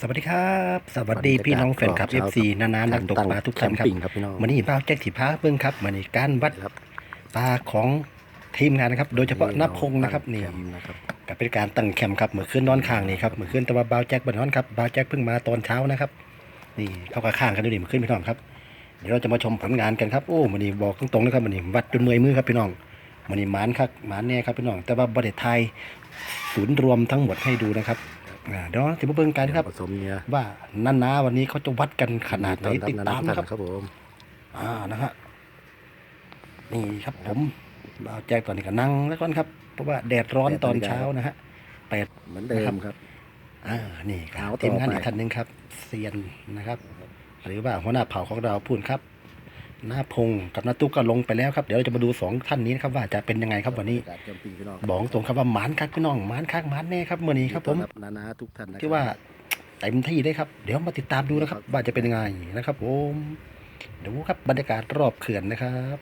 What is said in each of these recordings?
สวัสดีครับ สวัสดีพี่น้องแฟนคลับ FC นานานักตกปลาทุกท่านครับแคมปิ้งครับพี่น้องวันนี้บ้าวแจ็คสีพ้าเบิ้งครับวันนี้การวัดครับปลาของทีมงานนะครับ โดยเฉพาะนับพงนะครับนี่แคมป์นะครับก็เป็นการตั้งแคมป์ครับเมื่อคืนนอนข้างนี่ครับเมื่อคืนแต่ว่าบ้าวแจ็คบันนอนครับบ้าวแจ็คเพิ่งมาตอนเช้านะครับ นี่เข้ากับข้างกันดูดิเมื่อคืนพี่น้องครับเดี๋ยวเราจะมาชมผลงานกันครับโอ้วันนี้บอกตรงๆนะครับวันนี้วัดจนเมื่อยมือครับพี่น้องวันนี้หมานครับหมานแน่ครับพี่น้อง แต่ว่าบริไทยศูนย์รวมทั้งหมดให้ดูนะครับ อ่าเดี๋ยวจะมาเบิ่งกันครับ ผสมเนี่ยว่านันนาวันนี้เขาจะวัดกันขนาดไหนติดตามนะนะครับครับผมอ่านะฮะนี่ครับผมบ่าวแจ้งตอนนี้ก็นั่งแล้วก่อนครับ เพราะว่าแดดร้อนตอนเช้านะฮะแปดเหมือนเดิมครับอ่านี่ครัเอาบต่อทีมงานไปอีกท่านหนึ่งครับเซียนนะครับ หรือว่าหัวหน้าเผ่าของเราพูดครับ หน้าพงกับหน้าตุ๊กก็ลงไปแล้วครับ เดี๋ยวเราจะมาดูสองท่านนี้นะครับว่าจะเป็นยังไงครับวันนี้การแคมปิ้งพี่น้องบอกตรงครับว่าหมานคักพี่น้องหมานคักหมานแน่ครับมื่อนี้ครับผมนานาทุกท่านนะครับที่ว่าเต็มที่ได้ครับ เดี๋ยวมาติดตามดูนะครับ ว่าจะเป็นยังไงนะครับผมดูครับบรรยากาศรอบเขื่อนนะครับ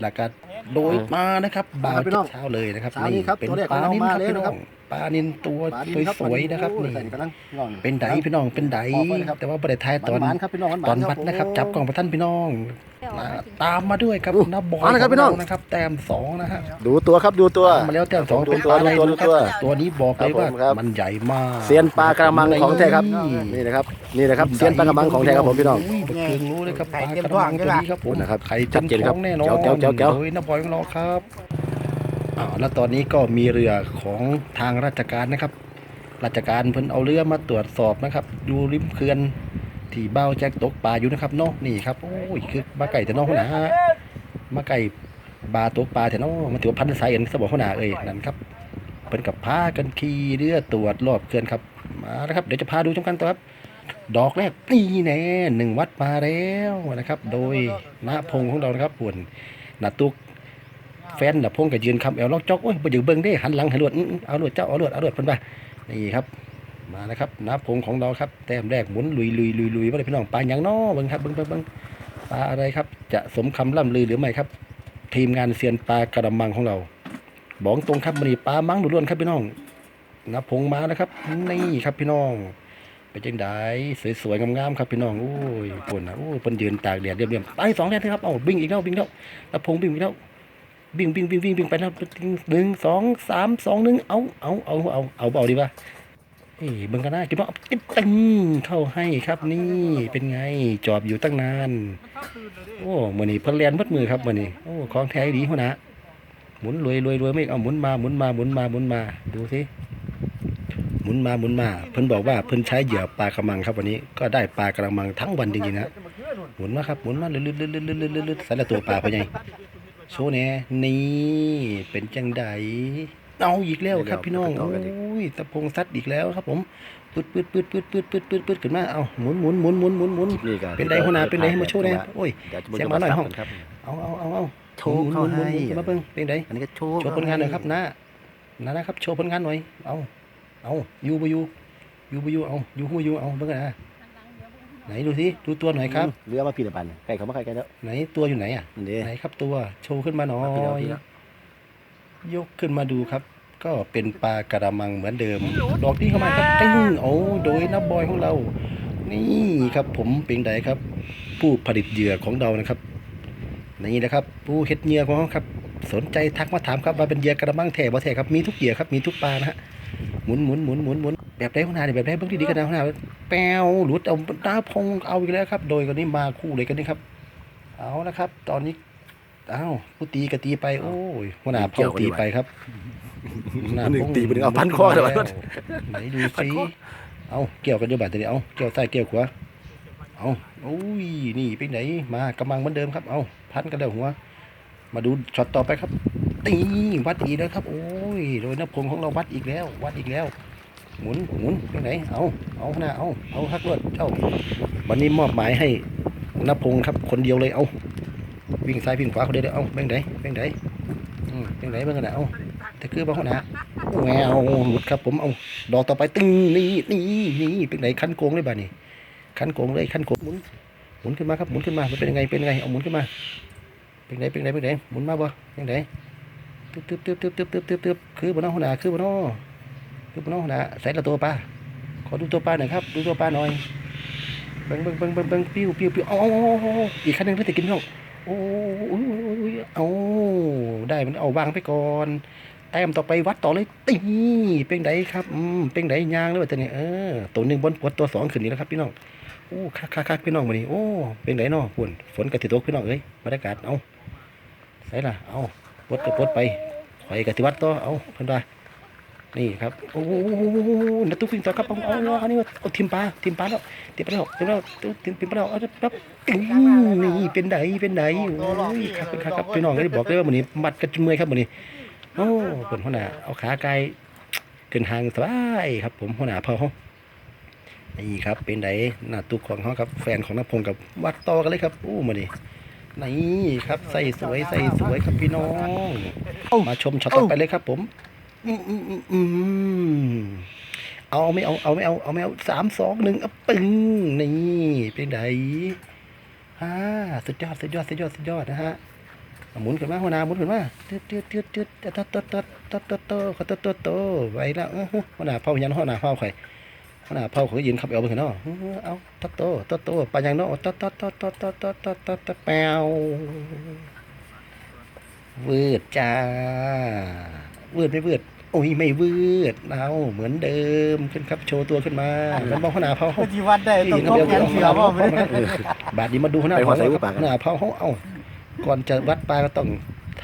หลักการโดยมานะครับบ่าวเช้าเลยนะครับเช้านี้ครับเป็นตัวแรกปของลาเรานินมาครับแล้วพี่นะน้คอรับง ปลานินตัวปลานินครับสวยๆนะครับโอ้นี่ใส่กำลังน้องเป็นไดพี่น้องเป็นไดออกไปเลยครับแต่ว่าประเทศไทยตอนหวานๆครับพี่น้องหวานๆตอนวัดนะครับ จับกล้องประท่านพี่น้องมาตามมาด้วยครับอู้น้าบอยมาแล้วครับพี่น้องขเานะครับ แต้มสองนะฮะดูตัวครับดูตัวตามมาแล้วแต้มสองดูเป็นตัวปลาอะไรดูดูตัวครับตัวนี้บอกเลยว่าครับผมครับมันใหญ่มากเซียนปลากระมังของแท้ครับนี่นี่นะครับนี่นะครับเซียนปลากระมังของแท้ครับผมพี่น้องยบักเคืองรู้เลยครับปไข่ลาเต็มกระมังท้ตัวองนี้ครับผมนะครับไข่ชัเต็ดมเจนคท้รัอบงแน่นอนแจ๋วแจ๋วแจ๋วโดยน้าบอยของเราครับอ่า แล้วตอนนี้ก็มีเรือของทางราชการนะครับ ราชการเพิ่นเอาเรือมาตรวจสอบนะครับ ดูริมเขื่อนที่เบ้าแจ็คตกปลาอยู่นะครับเนาะนี่ครับโอ้ยคือมาไก่แต่นองหัวหน้ามาไก่บาตกปลาแต่นองมันถือว่าพันธุ์สายเอ็นสมองหัวหนาเอ้ยนั่นครับเพิ่นกับพากันขี่เรือตรวจรอบเขื่อนครับมาแล้วครับเดี๋ยวจะพาดูชมกันต่อครับดอกแรกนี่แน่หนึ่งวัดมาแล้วนะครับ โดยณพงษ์ของเรานะครับป่วนนาตุก แฟนนาพงษ์ก็ยืนคำแอลล็อกจอกโอ้ยไปอยู่เบิ้งได้หันหลังให้รวดเอารวดเจ้าเอารวดเอารวดเพิ่นไปนี่ครับ มานะครับณพงษ์ของเราครับแต้มแรกหมุนลุยลุยลุยลุยมาเลยพี่น้องปลาอย่างน้อเบิ้งครับเบิ้งเบิ้งเบิ้งปลาอะไรครับ จะสมคำล่ำลือหรือไม่ครับ ทีมงานเซียนปลากระมังของเรา บอกตรงครับมันนี่ปลามังล้วนครับพี่น้องณพงษ์มาแล้วครับนี่ครับพี่น้องเป็นจังไดสวยๆงามๆครับพี่น้องโอ้ยปนนะโอ้ยเพิ่นยืนตากแดดเรียบๆไปสองแดดนะครับเอาวิ่งอีกแล้ววิ่งแล้วแล้วพงวิ่งอีกแล้ว วิ่งวิ่งวิ่งวิ่งวิ่งไปแล้วหนึ่งสองสามสองหนึ่งเอาเอาเอาเอาเอาเบาดีป่ะเอ้ยเบิ่งกันนะคิดว่าตึงเข้าให้ครับนี่เป็นไงจอบอยู่ตั้งนานโอ้มื้อนี้เพิ่นเรียนมัดมือครับมื้อนี้โอ้ของแท้ดีหัวหนะหมุนรวยรวยรวยไม่เอาหมุนมาหมุนมาหมุนมาหมุนมาดูสิหมุนมาหมุนมาเพิ่นบอกว่าเพิ่นใช้เหยื่อปลากระมังครับวันนี้ก็ได้ปลากระมังทั้งวันจริงๆนะหมุนมาครับหมุนมาลึดๆๆๆๆๆๆใส่ละตัวปลาพ่อใหญ่ โชว์แหน่นี่เป็นจังไดเอาอีกแล้วครับพี่น้องโอ้ยตะพงซัดอีกแล้วครับผมปืดปืดปืดปืดปืดปืดปืดปืดขึ้นมาเอาหมุนหมุนหมุนหมุนหมุนหมุนนี่กันเป็นไดหัวหน้าเป็นไดให้มาโชว์แหน่โอ้ยเดี๋ยวจะเสียงมาหน่อยห้องครับเอาเอาเอาเอาโชว์เข้าให้มุนๆๆๆมาเบิ่งเป็นไดอันนี้ก็โชว์โชว์ผลงานหน่อยครับนะนะนะครับโชว์ผลงานหน่อยเอาเอาอยู่บ่อยู่อยู่บ่อยู่เอาอยู่หัวอยู่เอาเบิ่งนะ ไหนดูสิดูตัวหน่อยครับเรือมาพี่ตะปันไก่เขามาไก่ไก่แล้วไหนตัวอยู่ไหนอะนี่เด้ไหนครับตัวโชว์ขึ้นมาหน่อพี่น้องยพี่น้องยกขึ้นมาดูครับ ก็เป็นปลากระมังเหมือนเดิม ดอกนี้เข้ามาครับติ้งโอ้โดยนับบอยของเรา นี่ครับผมเป็นไดครับ ผู้ผลิตเหยื่อของเรานะครับนี่นะครับ ผู้เฮ็ดเหยื่อของเราครับ สนใจทักมาถามครับว่าเป็นเหยื่อกระมังแท้บ่แท้ครับมีทุกเหยื่อครับมีทุกปลานะฮะหมุนหมุนหมุนหมุนหมุน แบบได้ขนาดแบบได้เบิ่งดีๆกันนะขนาดแปวหลุดเอาหน้าพงเอาอีกแล้วครับ โดยกันนี้มาคู่เลยกันนี่ครับ เอาละครับ ตอนนี้อ้าวผู้ตีก็ตีไป โอ้ยหัวหน้าเผาตีไปครับหัวหน้าหนึ่งพงตีไปหนึ่งเอาพันคอเลยแล้วะวไหนดูสิเอาเกี่ยวกันอยู่บัดนี้เอาเกี่ยวซ้ายเกี่ยวขวาเอาโอ้ยนี่ไปไหนมากำลังเหมือนเดิมครับ เอาพันกันเดี๋ยวหัว มาดูช็อตต่อไปครับตีวัดอีกแล้วครับ โอ้ยโดยนพงษ์ของเราวัดอีกแล้ว วัดอีกแล้ว หมุนหมุนตรงไหนเอาเอาหน้าเอาเอาฮักรวดเจ้าวันนี้มอบหมายให้นพงครับ คนเดียวเลยเอาวิ่งซ้ายวิ่งขวาคนเดียวเอาแบงไหนแบงไหนแบงไหนบ้างขนาดเอาแต่คือบ้าขนะแงวหลุดครับผมเอาดอกต่อไปตึงนี่นี่นี่เป็นไหนขันโกงเลยบ้านี่ขันโกงเลยขันโกงหมุนหมุนขึ้นมาครับหมุนขึ้นมามันเป็นไงเป็นไงเอาหมุนขึ้นมาเป็นไหนเป็นไหนเป็นไหนหมุนมาบ่เป็นไหนตึ๊บตึ๊บตึ๊บตึ๊บตึ๊บตึ๊บตึ๊บคือบนน้องหันาคือบนน้อ คือบนน้องน้าใส่ละตัวปลาขอดูตัวปลาหน่อยครับ ดูตัวปลาหน่อยเบิ้งเบิ้งเบิ้งเบิ้งเบิ้งปิ้วปิ้วปิ้วเอาเอาเอาอีกขั้นหนึ่งเพื่อจะกินพี่น้องโอ้ยโอ้ยโอ้ยเอาได้มันเอาวางไปก่อนแต้มต่อไปวัดต่อเลยตีเป็นไดครับอืมเป็นไดยางเลยว่าแต่เนี่ยเออตัวหนึ่งบนปวดตัวสองขึ้นนี่แล้วครับพี่น้องโอ้คักคักคักพี่น้องมานี่โอ้เป็นไดเนาะฝุ่นฝนกระติตกพี่น้องเอ้ยบรรยากาศเอาใส่ละเอาปวดก็ปวดไปข่อยกติวัดต่อเอาเพิ่นว่า นี่ครับโอ้โหนัตุ๊กวิ่งต่อครับเอาเอาเอาอันนี้ว่าเอาทิมปลาทิมปลาแล้วทิมปลาแล้วทิมปลาแล้วทิมปลาแล้วเอาปั๊บอื้อนี่เป็นไดเป็นไดโอ้ยครับเป็นครับครับพี่น้องได้บอกเลยว่ามื้อนี้มัดกันจนเมื่อยครับมื้อนี้โอ้เพิ่นหัวหน้าเอาขาไกลขึ้นหางสบายครับ ผมหัวหน้าเผาเฮานี่ครับเป็นไดหน้าตุ๊กของเฮาครับแฟนของน้าพงกับวัดต่อกันเลยครับโอ้มื้อนี้นี่ครับใส่สวยใส่สวยครับพี่น้องมาชมช็อตต่อไปเลยครับผม อืมอืมอืมอืมเอาไม่เอาเอาไม่เอาเอาไม่เอาสามสองหนึ่งเอาปึ้งนี่เป็นไงฮ่าสุดยอดสุดยอดสุดยอดสุดยอดนะฮะหมุนขึ้นมาหัวหน้าหมุนขึ้นมาตืดตืดตืดตืดตัดตัดตัดตัดตัดตัดตัดตัดตัดไว้แล้วหัวหน้าเผายันหัวหน้าเผาใครหัวหน้าเผาเขายืนขับเอาไปเห็นเนาะเออเอาตัดโตตัดโตไปยังเนาะตัดตัดตัดตัดตัดตัดตัดตัดตัดแปววืดจ้า วืดไม่วืดโอ้ยไม่วืดเอาเหมือนเดิมขึ้นครับโชว์ตัวขึ้นมาแล้วมองขนาดเผาเขาปฏิวัติได้ต้องนี่ต้น้ำองเดียวแขนเสือเอาบ่เอาไม่ได้บาทนี้มาดูขนาดไปหัวเผาใส่คหัรัวปากบขนาดเผาเขาเอาก่อนจะวัดปลาก็ต้อง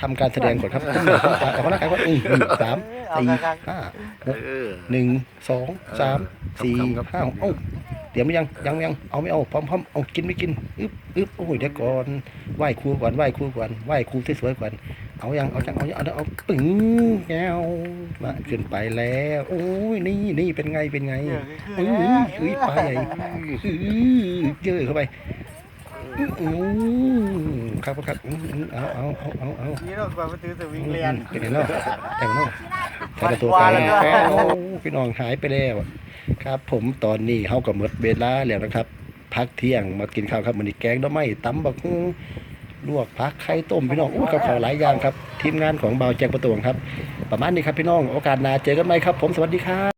ทำการแสดงก่อนครับเอาคนละกันก็หนึ่งสามสี่ห้าหกเออหนึ่งสองสามสี่ครับห้าเอ้าเดี๋ยวไม่ยังยังยังเอาไม่เอาพร้อมพร้อมเอากินไม่กินอึ๊บอึ๊บโอ้ยเดี๋ยวก่อนไหว้ครูก่อนไหว้ครูก่อนไหว้ครูสวยๆก่อน เอายังเอาจังเอายังเอาเอาปึ้งแก้วมาขึ้นไปแล้วโอ้ยนี่นี่เป็นไงเป็นไงอื้ออุ้ยปลาใหญ่อื้อเยอะเข้าไปอื้ออื้อครับครับอื้ออื้อเอาเอาเอาเอาเอานี่เราแบบมาตื้อสวิงเรียนเป็นไงเนาะแต่งเนาะใส่ตัวกลางแก้วพี่น้องหายไปแล้วครับ ผมตอนนี้เฮากับหมดเวลาแล้วนะครับ พักเที่ยงมากินข้าวครับมันนี้แกงดอกไม้ตำบักหุ่ง ลวกผักไข่ต้มพี่น้องอู้กับข้าวหลายอย่างครับ ทีมงานของเบาแจงประตวงครับ ประมาณนี้ครับพี่น้องโอกาสหน้าเจอกันไหมครับ ผมสวัสดีครับ